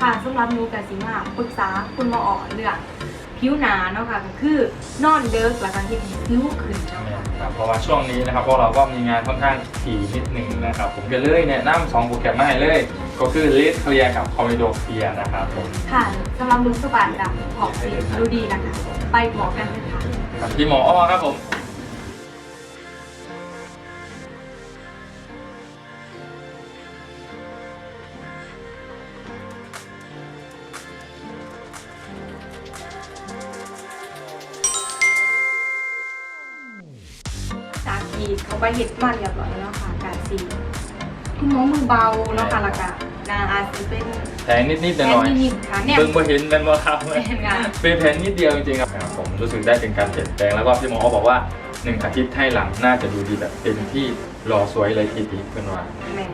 ค่ะสำหรับหนูกับสิมาปรึกษาคุณหมออ๋อเรื่องผิวหนาเนาะค่ะก็คือนอนเดิร์กแล้วก็เห็นผิวขึ้นเนาะค่ะครับเพราะว่าช่วงนี้นะครับพวกเราก็มีงานค่อนข้างถี่นิดหนึ่งนะครับผมก็เลยแนะนำสองโปรแกรมมาให้เลย ก็คือเลสเคลียกับคอมมิโดเคลียนะครับผม ค่ะสำหรับลุงสบานกับผอกสีดูดีนะคะ ไปหมอกันเลยค่ะ กับพี่หมออ้อครับผม เขาไปเห็ดมาเรียบร้อยแล้วค่ะการสีคุณหมอมือเบาเนาะค่ะแล้วก็หนาอาจจะเป็นแผลนิดๆหแค่น่อยนิดๆค่ะเนี่ยๆเบิ่งมาเห็นเป็นว่าครับเป็นงานเป็นแผลนิดเดียวจริงๆครับครับผมรู้สึกได้เป็นการเปลี่ยนแปลงแล้วก็พี่หมออ้อบอกว่าหนึ่งอาทิตย์ให้หลังน่าจะดูดีแบบเต็มที่รอสวยเลยทีดีขึ้นว่า แม่